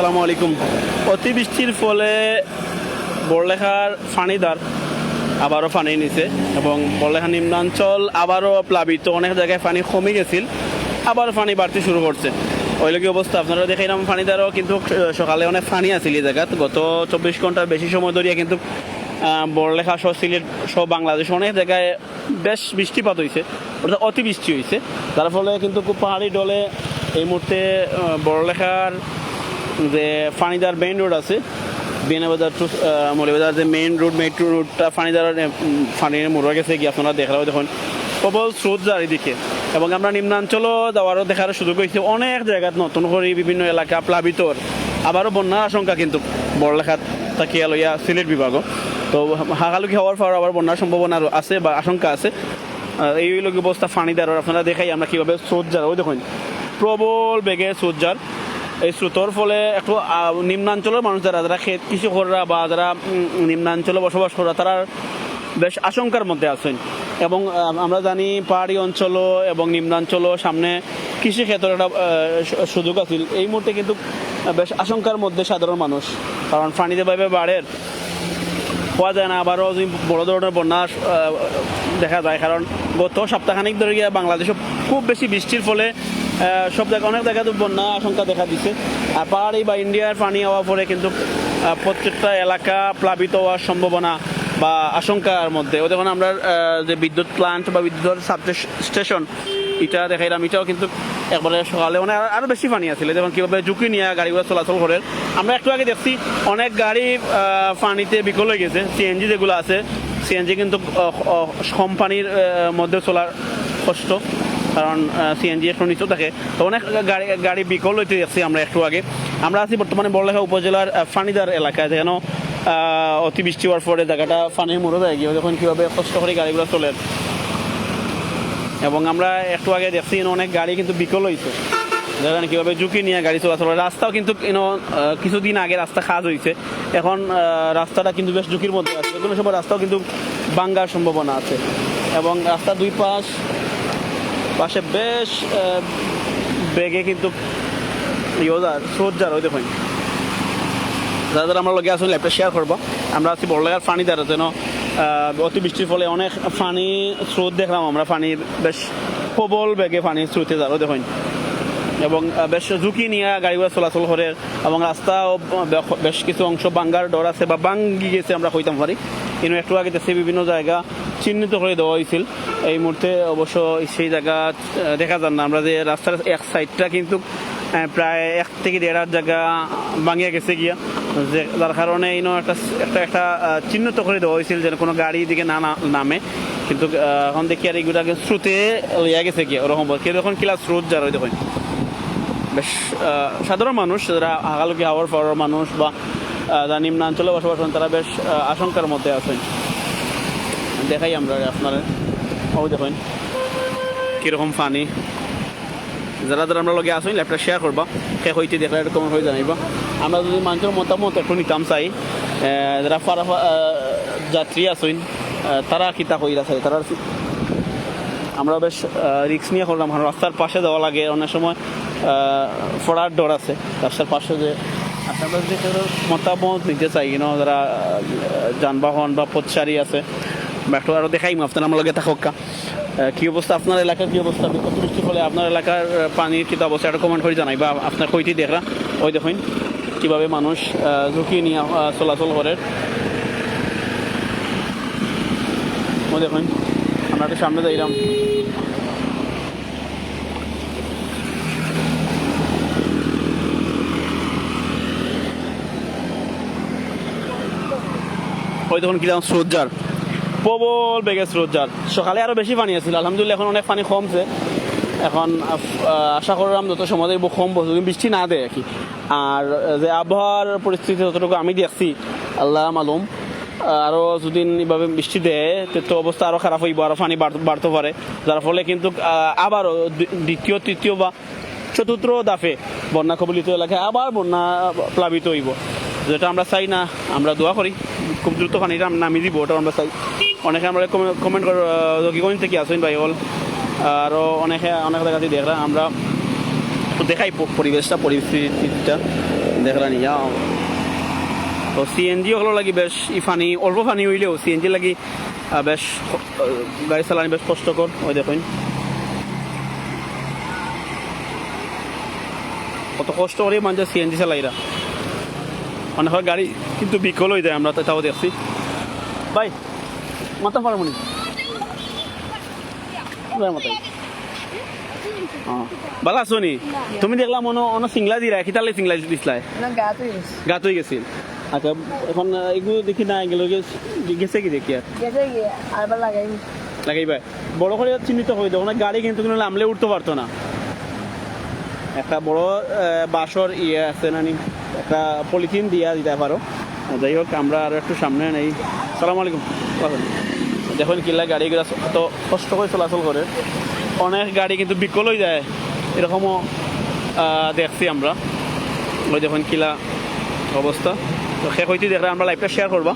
আসসালামু আলাইকুম। অতিবৃষ্টির ফলে বড়লেখার ফানিদার আবারও পানি নিছে এবং বড়লেখা নিম্নাঞ্চল আবারও প্লাবিত। অনেক জায়গায় পানি কমে গেছিল, আবার পানি বাড়তে শুরু করছে। ওই লোক অবস্থা, আপনারা দেখাইলাম ফানিদারও কিন্তু সকালে অনেক পানি আছিল এই জায়গাত। গত চব্বিশ ঘণ্টার বেশি সময় ধরিয়া কিন্তু বড়লেখা সহ সিলেট সহ বাংলাদেশ অনেক জায়গায় বেশ বৃষ্টিপাত হয়েছে অর্থাৎ অতিবৃষ্টি হয়েছে যার ফলে কিন্তু খুব পাহাড়ি ডলে এই মুহূর্তে বড়লেখার যে ফানিদার মেইন রোড আছে। বিয়ানাবাজার টু মৌলিবাজার যে মেইন রোড মেট্রো রোডটা ফানিদার ফানির মোড়া গেছে, গিয়ে আপনারা দেখলাম দেখুন। প্রবল স্রোত যার এদিকে। এবং আমরা নিম্নাঞ্চলও যাওয়ারও দেখার সুযোগ হয়েছে। অনেক জায়গাত নতুন করে বিভিন্ন এলাকা প্লাবিতর আবারও বন্যার আশঙ্কা কিন্তু বড়লেখাত তাকিয়া লইয়া সিলেট বিভাগ তো হাকালুকি হওয়ার পর আবার বন্যার সম্ভাবনা আছে বা আশঙ্কা আছে। এই লোক অবস্থা ফানিদার আপনারা দেখাই আমরা কীভাবে স্রোত যার। ওই দেখুন, প্রবল বেগে স্রোত যার। এই স্রোতর ফলে একটু নিম্নাঞ্চলের মানুষ যারা যারা ক্ষেত কৃষকরা বা যারা নিম্নাঞ্চলে বসবাস করা তারা বেশ আশঙ্কার মধ্যে আছেন। এবং আমরা জানি পাহাড়ি অঞ্চল এবং নিম্নাঞ্চল সামনে কৃষি ক্ষেত্রের একটা সুযোগ আছে। এই মুহূর্তে কিন্তু বেশ আশঙ্কার মধ্যে সাধারণ মানুষ। কারণ পানি যেভাবে বাড়ে পাওয়া যায় না। আবারও বড় ধরনের বন্যা দেখা যায়। কারণ গত সপ্তাহখানিক ধরে গিয়ে বাংলাদেশে খুব বেশি বৃষ্টির ফলে সব জায়গায় অনেক জায়গায় তো বন্যা আশঙ্কা দেখা দিচ্ছে আর পাহাড়ি বা ইন্ডিয়ার পানি হওয়ার পরে কিন্তু প্রত্যেকটা এলাকা প্লাবিত হওয়ার সম্ভাবনা বা আশঙ্কার মধ্যে। ও দেখুন, আমরা যে বিদ্যুৎ প্লান্ট বা বিদ্যুৎ সাব স্টেশন এটা দেখাইলাম, এটাও কিন্তু একবারে সকালে মানে আরো- আরও বেশি পানি আছিল। যেমন কীভাবে ঝুঁকি নিয়ে গাড়িগুলো চলাচল করে। আমরা একটু আগে দেখছি, অনেক গাড়ি পানিতে বিকল হয়ে গেছে। সিএনজি যেগুলো আছে সিএনজি কিন্তু কম পানির মধ্যে চলার কষ্ট। কারণ সিএনজি একটু নিচেও থাকে। তো অনেক গাড়ি গাড়ি বিকল হইতে যাচ্ছি আমরা একটু আগে। আমরা আছি বর্তমানে বড়লেখা উপজেলার ফানিদার এলাকায় যেন আহ, অতিবৃষ্টি হওয়ার পরে জায়গাটা পানির মরে যায় গিয়ে দেখুন কীভাবে কষ্ট করে গাড়িগুলো চলে। এবং আমরা একটু আগে দেখছি অনেক গাড়ি কিন্তু বিকল হয়েছে দেখেন কীভাবে ঝুঁকি নিয়ে গাড়ি চলাচল রাস্তাও কিন্তু কিছুদিন আগে রাস্তা খাজ হয়েছে এখন রাস্তাটা কিন্তু বেশ ঝুঁকির মধ্যে আছে। কোনো সময় রাস্তাও কিন্তু ভাঙ্গার সম্ভাবনা আছে। এবং রাস্তার দুই পাশ পাশে বেশ বেগে কিন্তু ইয়োজার সোজার ওই দেখুন যারা যারা আমরা লগে আসুন ল্যাপটপ শেয়ার করব। আমরা আছি বড় লাগার পানি দ্বারা যেন অতিবৃষ্টির ফলে অনেক পানি স্রোত দেখলাম আমরা। পানির বেশ প্রবল বেগে পানি স্রোতে যাব দেখুন এবং বেশ ঝুঁকি নিয়ে গাড়িগুলো চলাচল করে এবং রাস্তাও বেশ কিছু অংশ বাঙ্গার ডর আছে বা বাঙ্গি গেছে আমরা কইতাম পারি। কিন্তু একটু আগে বিভিন্ন জায়গা চিহ্নিত করে দেওয়া হয়েছিল। এই মুহূর্তে অবশ্য সেই জায়গা দেখা যান না। আমরা যে রাস্তার এক সাইডটা কিন্তু প্রায় এক থেকে দেড় হাত জায়গা ভাঙিয়া গেছে গিয়া। যে যার কারণে এই একটা একটা একটা চিহ্নিত করে দেওয়া হয়েছিল যেন কোনো গাড়ি দিকে না না- নামে। কিন্তু এখন দেখি আর এগুলাকে স্রোতে লইয়া গেছে গিয়া ওরকম কীরকম কিলা স্রোত যার ওই দেখুন। বেশ সাধারণ মানুষ যারা আগালুকি হাওয়ার পরের মানুষ বা আহ, যারা নিম্নাঞ্চলে বসবাস করেন তারা বেশ আশঙ্কার মধ্যে আছেন। দেখাই আমরা আপনারা। ও দেখুন। কীরকম পানি যারা যারা আমরা লগে আসুন ল্যাপটপ শেয়ার করবা। শেষ হইতে দেখলে এটা কমেন্ট হয়ে জানাইবা। আমরা যদি মানুষের মতামত একটু নিতাম, চাই যারা ফারা যাত্রী আসুন তারা কিতা কইরা চাই? তারা আমরা বেশ রিক্স নিয়ে করলাম। কারণ রাস্তার পাশে দেওয়া লাগে। অনেক সময় ফোড়ার ডর আছে। রাস্তার পাশে যে আপনারা যদি মতামত নিতে চাই কিনা যারা যানবাহন বা পথচারী আছে বা একটু আরও দেখাইম আপনার আমার লগে থাকা কি অবস্থা আপনার এলাকার কি অবস্থা অতিবৃষ্টির ফলে আপনার এলাকার পানির কি অবস্থা একটা কমেন্ট করে জানাই বা আপনার কইটি দেখরা ওই দেখুন কীভাবে মানুষ ঝুঁকি নিয়ে চলাচল করে ওই দেখুন আমরা একটু সামনে যাইলাম ওই দেখুন কীরকম স্রোতজার প্রবল বেগে স্রোতজার সকালে আরও বেশি পানি আছিল, আলহামদুলিল্লাহ এখন অনেক পানি কমছে। এখন আশা করলাম যত সময় দেখব কম বৃষ্টি না দেয় আর কি। আর যে আবহাওয়ার পরিস্থিতি যতটুকু আমি দেখছি, আল্লাহ মালুম। আরও যদি এভাবে বৃষ্টি দেয়, তো- অবস্থা আরও খারাপ হইব আরও পানি বাড়তে পারে। যার ফলে কিন্তু আবারও দ্বিতীয়, তৃতীয় বা চতুর্থ দাফে বন্যা কবলিত এলাকায় আবার বন্যা প্লাবিত হইব। যেটা আমরা চাই না, আমরা দোয়া করি। খুব দ্রুত পানিটা নামিয়ে দিব ওটা আমরা চাই। অনেকে আমরা কমেন্ট জকিগঞ্জ থেকে আসেন ভাই হল। আরও অনেকে অনেক জায়গাতে দেখলাম আমরা দেখাই পরিবেশটা পরিস্থিতিটা দেখলানি যাও তো সিএনজি হলো লাগি বেশ ই ফানি অল্প ফানি হইলেও সিএনজি লাগি বেশ গাড়ি চালানি বেশ কষ্টকর ওই দেখুন। কত কষ্ট করে মানুষ সিএনজি চালাইরা অনেক গাড়ি কিন্তু বিকল হয়ে যায়, আমরা তাও দেখছি। ভাই হ্যাঁ ভালো আছো নি তুমি দেখলাম মনে অন সিংলা দিরা কিতালে সিংলা দিসলাই না গাত হয়ে গেছে। গাত গেছিল। আচ্ছা এখন এগুলো দেখি না এগুলো গেছে কি দেখি আর? লাগাইবা। বড় করে চিহ্নিত হয়ে না গাড়ি কিন্তু কোনো নামলে উঠতে পারতো না। একটা বড় বাঁশর ইয়ে আছে না নি? একটা পলিথিন দিয়া দিতে পারো। যাই হোক আমরা আর একটু সামনে নেই। সালাম আলাইকুম। দেখুন কিলা গাড়িগুলো এত কষ্ট করে চলাচল করে অনেক গাড়ি কিন্তু বিকল হয়ে যায়। এরকমও দেখছি আমরা। ওই দেখুন কিলা অবস্থা তো শেষ হইতে দেখলে আমরা লাইভটা শেয়ার করবা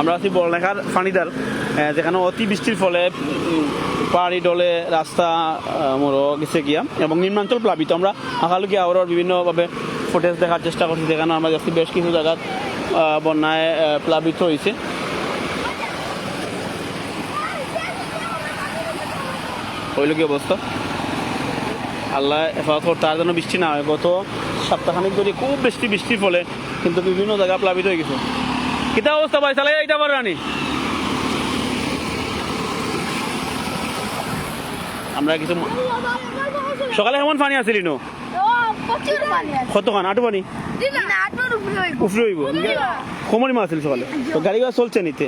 আমরা আছি বড়লেখার ফানিদার যেখানে অতি বৃষ্টির ফলে পাহাড়ি ডলে রাস্তা মোড় গেছে গিয়া। এবং নিম্নাঞ্চল প্লাবিত। আমরা আকালুকি আওয়ার বিভিন্নভাবে ফুটেজ দেখার চেষ্টা করছি যেখানে আমরা দেখছি বেশ কিছু জায়গাত আহ, বন্যায় প্লাবিত হয়েছে হইল কি অবস্থা? আল্লাহ হেফাজত করতে আর যেন বৃষ্টি না হয়। গত সপ্তাহখানিক ধরে খুব বৃষ্টি বৃষ্টির ফলে কিন্তু বিভিন্ন জায়গা প্লাবিত হয়ে গেছে। কিতা অবস্থা ভাই? তাহলে এইটা পারে রানি। আমরা কিছু সকালে কেমন পানি আসিলি নো প্রচুর পানি আছে কতক্ষণ আটু পানি উফরে হইব। কমনি মাছ আসিল সকালে। তো গাড়ি চলছে নিতে?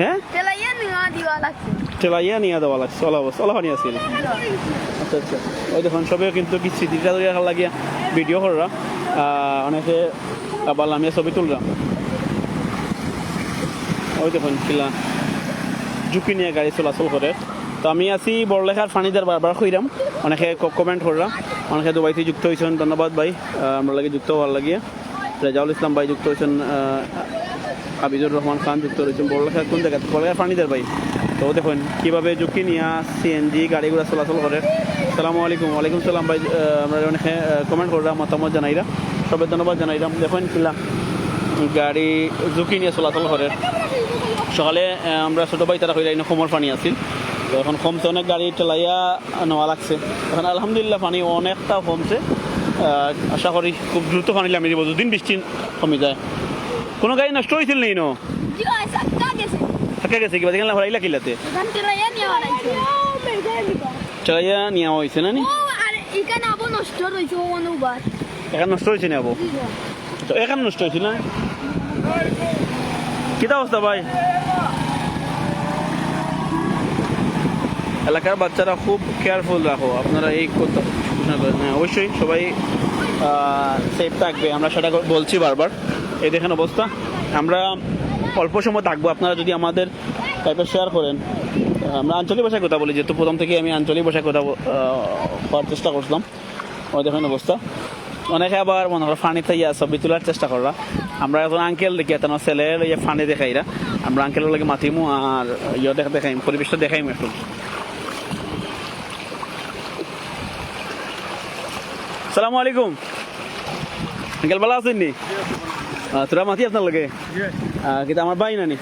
হ্যাঁ? ঠেলাইয়া নিয়ে দেওয়া লাগছে, চলা চলা পানি আসিল আচ্ছা আচ্ছা। ওই দেখুন, সবে কিন্তু কি স্মৃতিটা ধরে রাখার লাগিয়া ভিডিও কররা। অনেকে আবার নামিয়ে ছবি তুলরা। ওই দেখুন কিলা ঝুঁকি নিয়ে গাড়ি চলাচল করে। তো আমি আছি বড়লেখার ফানিদার বারবার খুঁড়াম অনেকে কমেন্ট করলাম অনেকে দুবাইতে যুক্ত হয়েছেন ধন্যবাদ ভাই। আমরা লাগে যুক্ত হওয়ার লাগিয়ে। রেজাউল ইসলাম ভাই যুক্ত হয়েছেন আবিদুর রহমান খান যুক্ত রয়েছেন বড়লেখার। কোন জায়গা বড়লেখার ফানিদার ভাই। তো দেখুন, কীভাবে ঝুঁকি নিয়ে সিএনজি গাড়িগুলো চলাচল করে? সালামু আলাইকুম। ওয়ালাইকুম সালাম ভাই। আমরা অনেকে কমেন্ট করলাম, মতামত জানাইরা সবাই ধন্যবাদ জানাইলাম দেখুন, কিলা গাড়ি ঝুঁকি নিয়ে চলাচল করে। সকালে আমরা ছোটো ভাই তারা হইলে খমর পানি আছিল। তো এখন কমছে অনেক গাড়ি টেলাইয়া নেওয়া লাগছে। এখন আলহামদুলিল্লাহ পানি অনেকটা কমছে। আশা করি খুব দ্রুত পানি নামিয়ে দিব। দুদিন বৃষ্টি কমে যায়। কোনো গাড়ি নষ্ট হয়েছিল নেই ন? সাক্কা গেছে কিবা দেখলাম হরাইলা কিলাতে নিওয়া লাগছে টেলাইয়া নেওয়া হয়েছে না নি? ও আর এখানে আবো নষ্ট এখন নষ্ট হয়েছে না আবু? তো এখানে নষ্ট হয়েছিল না? কিতা অবস্থা ভাই? এলাকার বাচ্চারা খুব কেয়ারফুল রাখো আপনারা এই কথা হ্যাঁ অবশ্যই সবাই সেফ থাকবে। আমরা সেটা বলছি বারবার। এই দেখেন অবস্থা। আমরা অল্প সময় থাকব, আপনারা যদি আমাদের টাইপের শেয়ার করেন। আমরা আঞ্চলিক ভাষায় কথা বলি, যেহেতু প্রথম থেকে আমি আঞ্চলিক ভাষায় কথা হওয়ার চেষ্টা করছিলাম। ওই দেখেন অবস্থা। অনেকে আবার মনে করো ফানি থেকে ছবি তোলার চেষ্টা কররা। আমরা এখন আঙ্কেল দেখি তেন ছেলে ইয়ে ফানি দেখাইরা। আমরা আঙ্কেলের লাগে মাতিমু আর ইয়ে দেখা দেখাইম, পরিবেশটা দেখাইম একটু সালামু আলাইকুম। আঙ্কেল ভালো আছেন নি? তোরা মাতি আপনার লাগে কিতা আমার বাই নানি?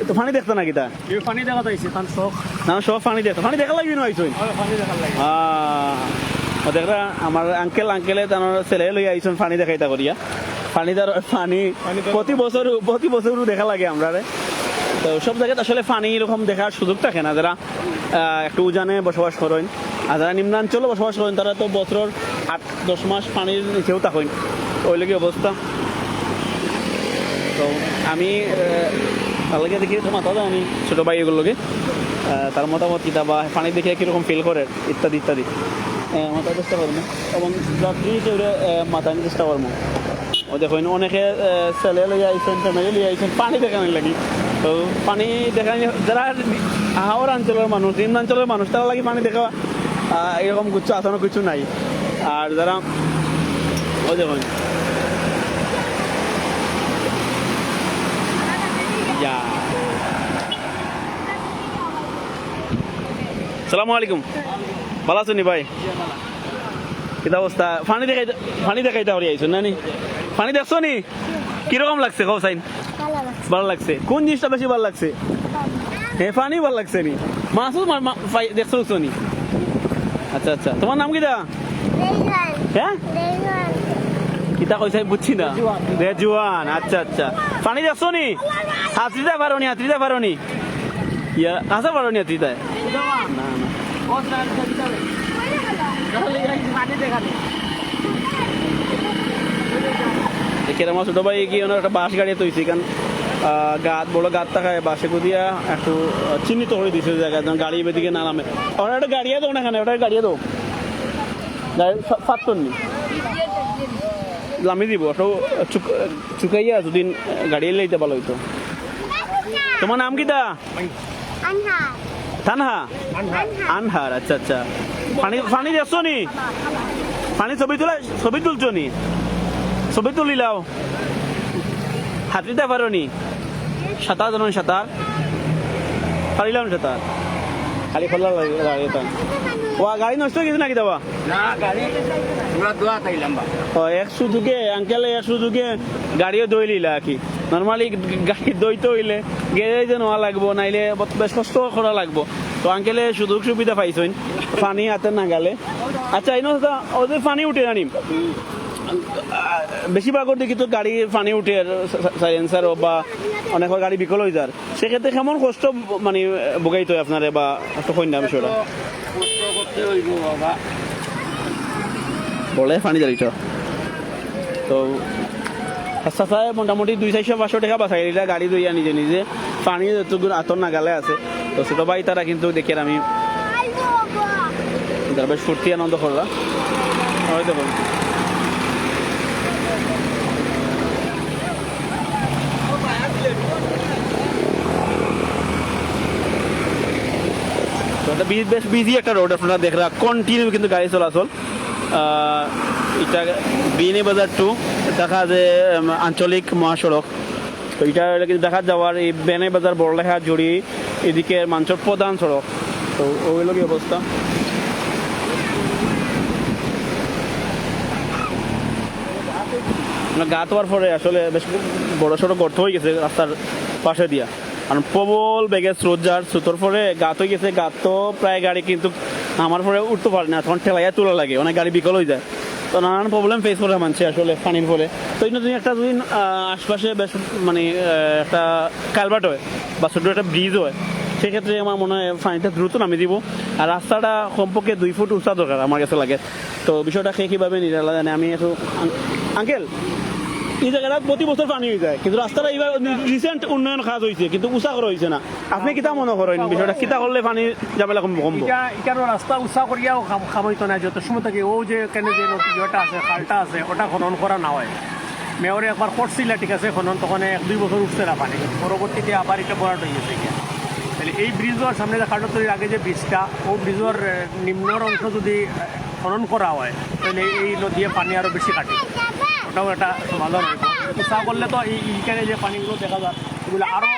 তো ফানি দেখতো না কিতা পানী দেখা যাইছে তার চখ না সব ফানি দেখতো ফানি দেখা লাগবে না লাগে। আহ, দেখরা আমার আঙ্কেল আঙ্কেলে তার ছেলে লই আইসন পানি দেখাইতা করিয়া পানি তার পানি প্রতি বছর প্রতি বছর দেখা লাগে আমরা রে তো সব জায়গায় আসলে পানি এরকম দেখার সুযোগ থাকে না যারা একটু উজানে বসবাস করেন আর যারা নিম্নাঞ্চলে বসবাস করেন তারা তো বছরের আট দশ মাস পানির নিচেও থাকেন। ওই লোক অবস্থা তো আমি ভালোকে দেখি তো মাথা আমি ছোটো ভাই এগুলোকে তার মতামত কিতা বা পানি দেখে কীরকম ফিল করে, ইত্যাদি ইত্যাদি। মাথার চেষ্টা করব এবং যাত্রী কেউ মাথার চেষ্টা করব। ও দেখুন, অনেকে ছেলে লই আইছেন ফ্যামিলি লই আইছেন, পানি দেখানোর লাগি। তো পানি দেখানি, যারা হাওড় অঞ্চলের মানুষ নিম্নাঞ্চলের মানুষ, তারা লাগি পানি দেখা এরকম কিছু আসানো কিছু নাই। আর যারা, ও দেখুন সালামু আলাইকুম। ভালো আছেন নি ভাই? কিতা অবস্থা? পানি দেখাই পানি দেখাইতে পারি আইছো না নি পানি দেখছ নি? কীরকম লাগছে কও সাইন? ভালো লাগছে। কোন জিনিসটা বেশি ভালো লাগছে? হ্যাঁ পানি ভালো লাগছে নি? মাছও দেখছ দেখছ নি? আচ্ছা আচ্ছা। তোমার নাম কিটা? হ্যাঁ? কিতা কইছে বুঝছি না। রেজুয়ান আচ্ছা আচ্ছা। পানি দেখছ নি? হাতরিতে পারো নি হাতরিতে পারো নি। ইয়া কাছে পারো নি হাতরিতে না না। দেখি আমার ছোট ভাই কি ওনার একটা বাস গাড়ি তৈছি কারণ আহ, গাত বড় গাত থাকায় বাসে কুদিয়া একটু চিহ্নিত করে দিছে জায়গা গাড়ি বেদিকে না নামে। ওরা একটা গাড়িয়ে দাও না এখানে ওটা গাড়িয়ে দাও গাড়ি ফাটতন নি লামি দিব ওটা চুক চুকাইয়া যদি গাড়িয়ে লইতে ভালো হইতো। তোমার নাম কিটা থানহা আনহার আচ্ছা আচ্ছা। পানি পানি দেখছ নি পানি ছবি তোলা ছবি তুলছো নি? ছবি তুলিলাও হাতিতে পারো নি? সাঁতার জানো সাঁতার? পারিলাম সাঁতার? খালি খোলা লাগে ও গাড়ি নষ্ট হয়ে গেছে নাকি দাবা? না গাড়ি পুরা দোয়া তাইলাম বা। ও এক সুযোগে আঙ্কেল এক সুযোগে গাড়িও দই লিলা কি। নর্মালি গাড়ি দইতে হইলে গ্যারেজে নেওয়া লাগবো নাইলে বেশ কষ্ট করা লাগবো। তো আঙ্কেলে সুযোগ সুবিধা পাইছেন পানি হাতে নাগালে। আচ্ছা এই কথা ওদের পানি উঠে জানিম? বেশিরভাগর দেখি তো গাড়ি পানি উঠে সাইলেন্সার বা অনেক গাড়ি বিকল হয়ে যার সেক্ষেত্রে কেমন কষ্ট মানে বোগাইতে হয় আপনারে বা একটা কন্যা বিষয়টা বলে পানি জারিটা তো রাস্তায় মোটামুটি দুই চারশো পাঁচশো টাকা বাঁচাই দিলে গাড়ি দইয়া নিজে নিজে। পানি যতগুলো আতর নাগালে আছে। তো ছোট ভাই তারা কিন্তু দেখে আমি তারা বেশ ফুর্তি আনন্দ করলাম হয় বি- বেশ বিজি একটা রোড আপনারা দেখরা কন্টিনিউ কিন্তু গাড়ি চলাচল। এটা বিএনএ বাজার টু দেখা যে আঞ্চলিক মহাসড়ক। তো এটা কিন্তু দেখা যাওয়ার এই বেনে বাজার বড়লেখা জুড়ি এদিকে মাঞ্চর প্রধান সড়ক। তো ওইগুলো কি অবস্থা? গা তোয়ার পরে আসলে বেশ বড় সড়ো গর্ত হয়ে গেছে রাস্তার পাশে দিয়া। কারণ প্রবল বেগে স্রোত যার স্রোতর পরে গাত হয়ে গেছে গাত তো প্রায় গাড়ি কিন্তু আমার পরে উঠতে পারে না, তখন ঠেলাইয়া তোলা লাগে, অনেক গাড়ি বিকল হয়ে যায়। তো নানান প্রবলেম ফেস করে মানছে আসলে পানির ফলে। তো এই তুমি একটা যদি আশপাশে বেশ মানে একটা কালভার্ট হয় বা ছোটো একটা ব্রিজ হয়, সেক্ষেত্রে আমার মনে হয় পানিটা দ্রুত নামিয়ে দিব। আর রাস্তাটা কমপক্ষে দুই ফুট উঁচা দরকার আমার কাছে লাগে। তো বিষয়টা সে কীভাবে নিরালা জানে? আমি একটু আঙ্কেল? এই জায়গাটা প্রতি বছর পানি হয়ে যায়। কিন্তু রাস্তাটা এবার রিসেন্ট উন্নয়ন কাজ হয়েছে কিন্তু উঁচা করা হয়েছে না। আপনি কিতা মনে করেন বিষয়টা? কিতা করলে পানি যাবে কম কমবো? এটা এটারও রাস্তা উৎসাহ করিয়াও খাম- খামাইতো না যত সময় থেকে। ও যে কেন যে আছে, খালটা আছে খনন করা না হয় মেয়রে একবার করছিল ঠিক আছে, খনন তখন এক, দুই বছর উঠছে না পানি। পরবর্তীতে আবার এটা বরাট হয়ে গেছে তাহলে এই ব্রিজের সামনে যে খাটতলির আগে যে ব্রিজটা ও ব্রিজের নিম্নর অংশ যদি খনন করা হয়, তাহলে এই নদীয়ে পানি আরও বেশি কাটে ওটাও একটা সমাধান হইব উৎসাহ করলে তো এই এইখানে যে পানিগুলো দেখা যায় এগুলো আরও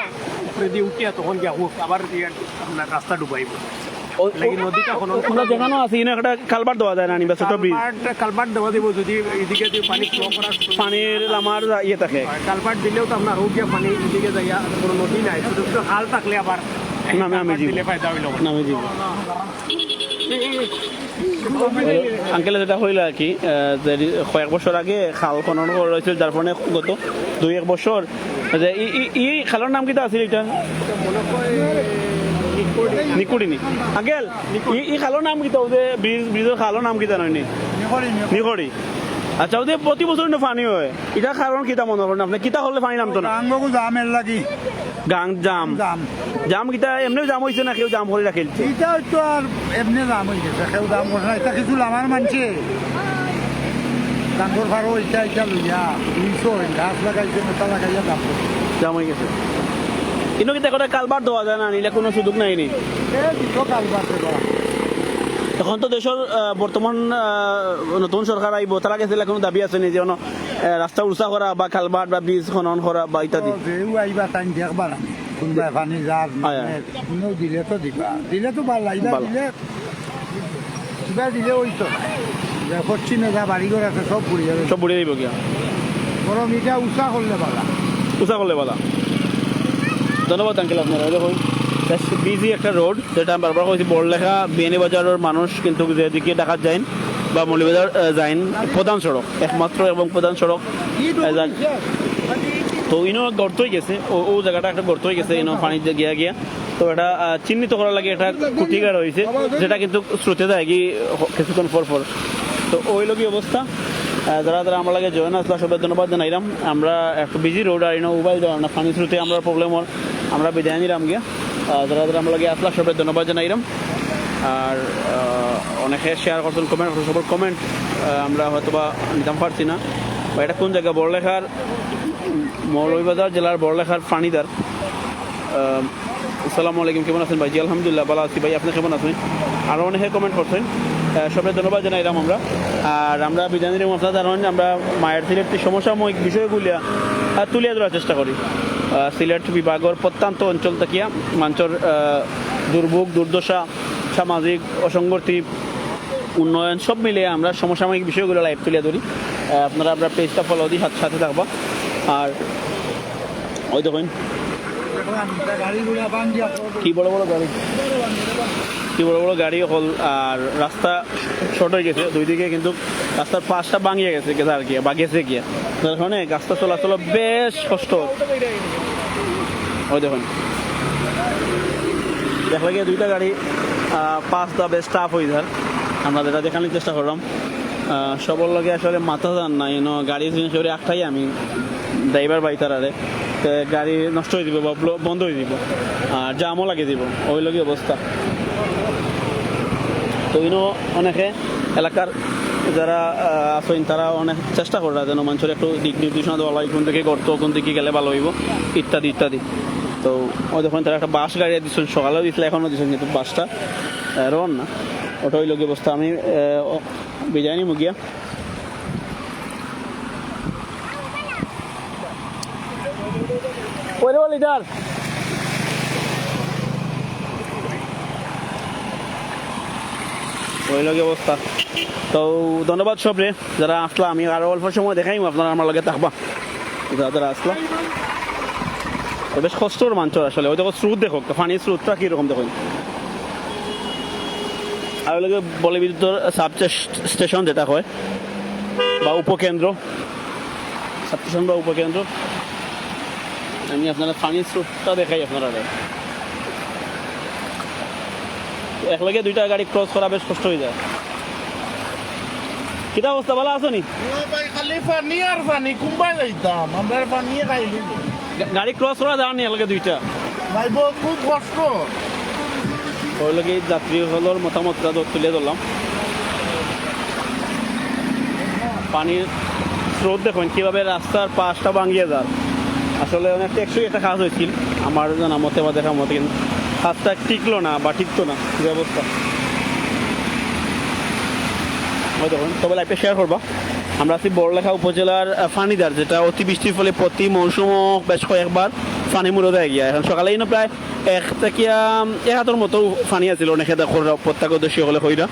উপরে দিয়ে উঠিয়া তখন গিয়া হুক আবার আপনার রাস্তা ডুবাইব। কালবার দেওয়া যায় না ছোট ব্রিজ। দেওয়া দিব যদি এদিকে যদি পানি ফ্লো করার পানির আমার ইয়ে থাকে। কালভার্ট দিলেও তো আপনার হোক গিয়া পানি এদিকে যাইয়া কোনো নদী নাই হাল থাকলে আবার নামে আমি। দিলে ফায়দা হইল। নামে দিব আঙ্কেলে যেটা হইল আর কি কয়েক বছর আগে খাল খনন করা হয়েছিল, যার ফলে গত দুই এক বছর, যে ই- খালের নাম কিটা আছিল এটা? নিকুড়িনি আঙ্কেল, ই- খালের নাম কিটা যে ব্রিজ ব্রিজের খালের নাম কিটা নয়নি নিকড়ি আচ্ছা ওদের প্রতি বছর পানি হয়। এটা কারণ কিটা মনে করেন আপনি? কিটা হলে পানি নামতো না? জামের লাগি। গাং জাম। জাম। জাম কিটা এমনি জাম হয়েছে না কেউ জাম করে রাখিলছে এইটা তো আর এমনি দাম হয়ে গেছে কেউ দাম করে না। এটা কিছু আমার মানছে। ডাঙ্গর ফারো এটা এটা লইয়া দুইশো গাছ লাগাইছে মেটা লাগাইয়া দাম জাম হয়ে গেছে। কিন্তু কিটা করে কালবার দেওয়া যায় না নিলে কোনো সুযোগ নাই নি? কালবাতে করা এখন তো দেশের বর্তমান নতুন সরকার আইব তারা গেছিল কোনো দাবি আছে নি যেন আহ, রাস্তা উঁচা করা বা খালবাট বা ব্রিজ খনন করা বা ইত্যাদি? আইবা টাইম দেখবা না। কোনবাই পানি যার আয়, আয়। কোনেও দিলে দিবা দিলে তো ভালো। লাগিবা দিলে কিবা দিলে ওই তো যে যা বাড়িঘর আছে সব পুড়ে যাবে সব বুড়িয়ে দিব গিয়া বরং এটা উষা করলে পালা। উষা করলে বলা ধন্যবাদ আঙ্কেল আপনারা বিজি একটা রোড যেটা বারবার কইছি, বড়লেখা বিয়ানি বাজারের মানুষ কিন্তু যেদিকে ডাকাত যাইন বা মৌলিবাজার যাইন, প্রধান সড়ক, একমাত্র এবং প্রধান সড়ক তো ইনো গর্ত হয়ে গেছে, ও ও জায়গাটা একটা গর্ত হয়ে গেছে, ইনো পানি গিয়া গিয়া। তো এটা চিহ্নিত করার লাগে একটা কুটিকার হয়েছে যেটা কিন্তু স্রোতে যায় কি কিছুক্ষণ পর পর। তো ওই লগি অবস্থা। যারা যারা আমার লাগে জয়েন আসলা সবাই ধন্যবাদ জানাইলাম। আমরা একটু বিজি রোড আর ইনো মোবাইল দেওয়া না পানি শ্রুতে আমরা প্রবলেম আমরা বিদায় নিলাম গিয়া। যারা যারা আমার লাগে আসলা সবাই ধন্যবাদ জানাইলাম। আর অনেকে শেয়ার করছেন কমেন্ট করছেন সবার কমেন্ট আমরা হয়তো বা নিতাম পারছি না। বা এটা কোন জায়গা? বড়লেখার মৌলভীবাজার জেলার বড়লেখার ফানিদার। আসসালামু আলাইকুম, কেমন আছেন ভাই জি আলহামদুলিল্লাহ, ভালো আছি ভাই, আপনি কেমন আছেন? আরও অনেকে কমেন্ট করছেন। সবাই ধন্যবাদ জানাইলাম আমরা। আর আমরা বিধানের মশলা আমরা মায়ের সিলেটের সমসাময়িক বিষয়গুলিয়া তুলিয়া ধরার চেষ্টা করি। সিলেট বিভাগের প্রত্যন্ত অঞ্চল থাকিয়া মানুষের দুর্ভোগ দুর্দশা সামাজিক অসংগতি, উন্নয়ন, সব মিলে আমরা সমসাময়িক বিষয়গুলো লাইভ তুলে ধরি। আপনারা আপনার পেজটা ফলো দিই সাথে সাথে থাকবা। আর ওই দেখুন। কি বড় বড় গাড়ি? কি বড় বড় গাড়ি হল, আর রাস্তা শর্ট হয়ে গেছে, দুই দিকে কিন্তু রাস্তার পাশটা ভাঙিয়ে গেছে গেছে আর কি বাগিয়েছে গিয়ে। যার রাস্তা চলাচল বেশ কষ্ট। ওই দেখুন। দেখলে গিয়ে দুইটা গাড়ি পাঁচটা বেশ টাফ হয়ে যায়। আমরা যেটা দেখানোর চেষ্টা করলাম সবার লগে আসলে মাথা যান না ইনো গাড়ি জিনিস একটাই আমি ড্রাইভার বাই তারারে গাড়ি নষ্ট হয়ে দিব বা বন্ধ হয়ে দিব, আর জামও লাগিয়ে দিব, ওই লগে অবস্থা। তো অনেকে এলাকার যারা আছেন তারা অনেক চেষ্টা করে যেন মানুষের একটু দিক নির্দেশনা দেওয়া হয় কোন দিকে গর্ত, কোন দিকে গেলে ভালো হইব, ইত্যাদি ইত্যাদি। তো ওই দেখুন তারা একটা বাস গাড়ি দিচ্ছেন সকালেও দিচ্ছিল এখনও দিচ্ছেন কিন্তু বাসটা রন না। ওটা ওই লোক অবস্থা। আমি বিজয় নি মুগিয়া। ওই লিটার ওই লগে অবস্থা তো ধন্যবাদ সব রে যারা আসলা, আমি আরও অল্প সময় দেখাইম আপনারা আমার লগে থাকবা। যারা যারা আসলা। বেশ কষ্টর মাঞ্চ আসলে ওই দেখো স্রোত দেখো পানির স্রোতটা কীরকম দেখুন। আর লগে বলে বিদ্যুৎ সাব স্টেশন যেটা হয় বা উপকেন্দ্র সাব স্টেশন বা উপকেন্দ্র আমি আপনারা পানির স্রোতটা দেখাই আপনারা একলগে দুইটা গাড়ি ক্রস করা বেশ কষ্ট হয়ে যায়। কিতা অবস্থা? ভালো আছো নি? খালি পানি আর পানি কুম্বাই যাইতাম। আমরা পানি খাইলি গাড়ি ক্রস করা যাওয়ার নি একলগে দুইটা। ভাই খুব কষ্ট। ওই লগে যাত্রী হলর মতামতটা তুলে ধরলাম। পানির স্রোত দেখুন কীভাবে রাস্তার পাশটা ভাঙিয়ে যার আসলে অনেক টেকসই একটা কাজ হয়েছিল আমার জানা মতে বা দেখা মতে কিন্তু কাজটা টিকলো না বা টিকতো না, যে অবস্থা। দেখুন, তবে লাইফে শেয়ার করবা। আমরা আছি বড়লেখা উপজেলার ফানিদার, যেটা অতিবৃষ্টির ফলে প্রতি মৌসুম বেশ কয়েকবার ফানি মুড়ো দেয় গিয়া এখন সকালে ইনো প্রায় এক তাকিয়া এক হাতের মতো ফানি আছিল অনেকে দেখো প্রত্যক্ষদর্শী হলে কইরা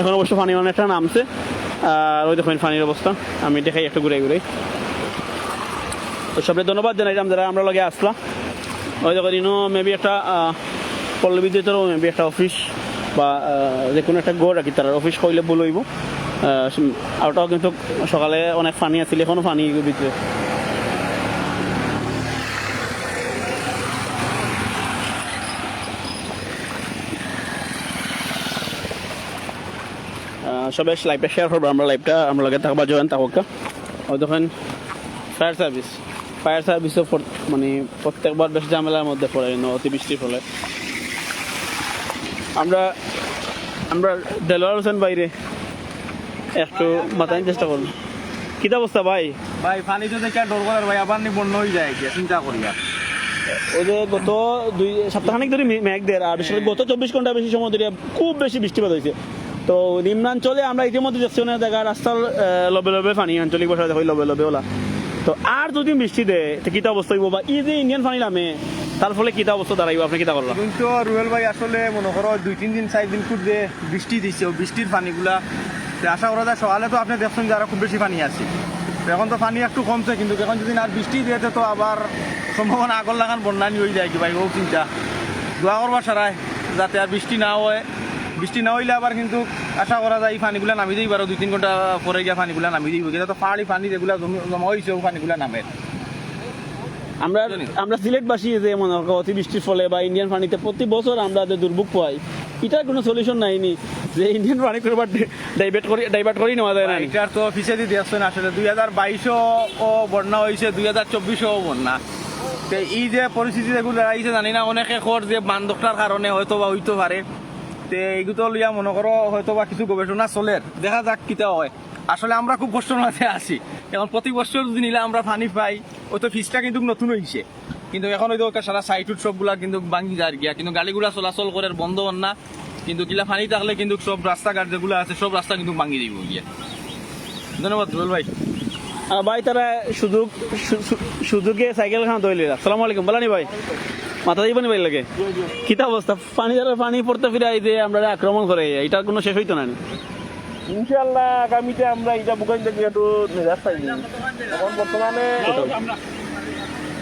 এখন অবশ্য ফানি অনেকটা নামছে। আর ওই দেখুন ফানির অবস্থা, আমি দেখাই একটু ঘুরে ঘুরে। তো সবাই ধন্যবাদ জানাইলাম যারা আমরা লগে আসলাম। ওই দেখো ইনো মেবি একটা পল্লী বিদ্যুতেরও মেবি একটা অফিস বা যে কোনো একটা গড় কি, তার অফিস কইলে ভুল হইব। আর ওটাও কিন্তু সকালে অনেক পানি আছিল, এখনও পানি ভিতরে সবাই লাইভটা শেয়ার করব, আমরা লাইভটা আমরা লগে থাকবা জয়েন থাকা ওই দেখেন ফায়ার সার্ভিস ফায়ার সার্ভিসও মানে প্রত্যেকবার বেশ ঝামেলার মধ্যে পড়ে ন অতিবৃষ্টির ফলে আমরা আমরা দেলোয়ার হোসেন বাইরে একটু মাথায় চেষ্টা করব। কিতা অবস্থা ভাই? ভাই পানি তো দেখে ডর করার ভাই আবার নি বন্য হয়ে যায় চিন্তা করিয়া ওই যে গত দুই সপ্তাহখানিক ধরে মেঘ দেয় আর বিশেষ গত চব্বিশ ঘণ্টা বেশি সময় ধরে খুব বেশি বৃষ্টিপাত হয়েছে। তো নিম্নাঞ্চলে আমরা ইতিমধ্যে দেখছি অনেক জায়গায় রাস্তার লবে লবে পানি আঞ্চলিক ভাষা দেখো লবে লবে ওলা। তো আর যদি বৃষ্টি দেয় তো কিতা অবস্থা হইব? বা ই যে ইন্ডিয়ান পানি নামে তার ফলে কিতা অবস্থা দাঁড়াইব? আপনি কিতা করলাম কিন্তু রুয়েল ভাই, আসলে মনে করো দুই, তিন দিন, চার দিন খুব যে বৃষ্টি দিছে। বৃষ্টির পানিগুলা আশা করা যায় সকালে তো আপনি দেখছেন যে আরও খুব বেশি পানি আছে। এখন তো পানি একটু কমছে, কিন্তু এখন যদি আর বৃষ্টি দিয়েছে তো আবার সম্ভাবনা আগর লাগান বন্যা নিয়ে যায় কি ভাই, ও চিন্তা। দোয়া করবা সারায় যাতে আর বৃষ্টি না হয়। বৃষ্টি না হইলে আবার কিন্তু আশা করা যায় এই পানিগুলো নামি দিই পারো দুই তিন ঘণ্টা পরে গিয়ে পানিগুলো নামি দিব। কিন্তু তো পাহাড়ি পানি যেগুলো জমা হয়েছে ও পানিগুলো নামে। আমরা আমরা সিলেটবাসী যে মনে করো অতিবৃষ্টির ফলে বা ইন্ডিয়ান পানিতে প্রতি বছর আমরা যে দুর্ভোগ পাই এটার কোনো সলিউশন নাইনি যে ইন্ডিয়ান পানি করে ডাইভার্ট করি ডাইভার্ট করি নেওয়া যায় না এটার তো ফিসেদি দেখছেন আসলে দুই হাজার বাইশও ও বন্যা হয়েছে দুই হাজার চব্বিশও বন্যা। তো এই যে পরিস্থিতি যেগুলো আইছে জানি না অনেকে কর যে বান্ধবটার কারণে হয়তো বা হইতে পারে তে এইগুলো লইয়া মনে করো হয়তো বা কিছু গবেষণা চলে। দেখা যাক কিতা হয়। আসলে আমরা খুব কষ্টের মাঝে আছি। এখন প্রতি বছর যদি নিলে আমরা পানি পাই, ওই তো ফিসটা কিন্তু নতুন হয়েছে কিন্তু এখন হয়তো সারা সাইট উট সবগুলা কিন্তু ভাঙি যায় গিয়া। কিন্তু গাড়িগুলা চলাচল করে বন্ধ হন না। কিন্তু কিলা পানি থাকলে কিন্তু সব রাস্তাঘাট যেগুলো আছে, সব রাস্তা কিন্তু ভাঙি দিব গিয়া। ধন্যবাদ ভাই। ভাই তারা সুযোগ সুযোগে সাইকেল খান তৈরি। আসসালামু আলাইকুম। বলানি ভাই, মাথা দিবেন ভাই লাগে? কিতা অবস্থা? পানি যারা পানি পড়তে ফিরে আইতে আমরা আক্রমণ করে এটা কোনো শেষ হইতো না নি? ইনশাল্লাহ আগামীতে আমরা এটা বুকাইন থেকে একটু নিরাশ পাই। এখন বর্তমানে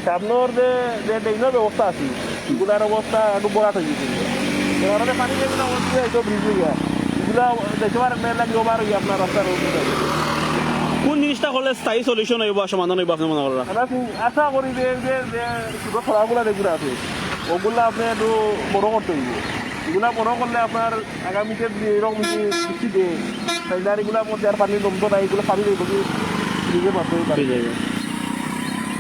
সামনের যে যে ড্রেনের ব্যবস্থা আছে অবস্থা একটু বড়া হয়ে গেছে। কারণে পানি যেগুলো অবস্থা একটু ভিজে যায় এগুলা হয়ে আপনার রাস্তার কোন জিনিসটা করলে স্থায়ী সলিউশন হইব সমাধান হইব আপনি মনে করেন? আমরা আশা করি যে যে ছোটো খেলাগুলা যেগুলো আছে ওগুলা আপনি একটু বড় করতে হইব। এগুলা বড় করলে আপনার আগামীতে এরকম যে বৃষ্টি দেয় তাইলে আর এগুলোর মধ্যে আর পানি জমতো না এগুলো পানি দেবো নিজে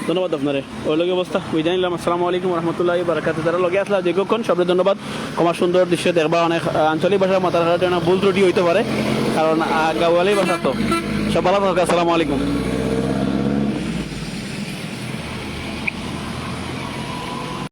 ধন্যবাদ আপনারে। ওই লগে অবস্থা। বুঝে নিলাম। আসসালামু আলাইকুম রহমতুল্লাহ বারাকাত যারা লগে আসলা দীর্ঘক্ষণ সবরে ধন্যবাদ। কমার সুন্দর দৃশ্য দেখবা অনেক আঞ্চলিক ভাষা মাতার জন্য ভুল ত্রুটি হইতে পারে। কারণ গাওয়ালি ভাষা তো। সব ভালো থাকা আসসালামু আলাইকুম।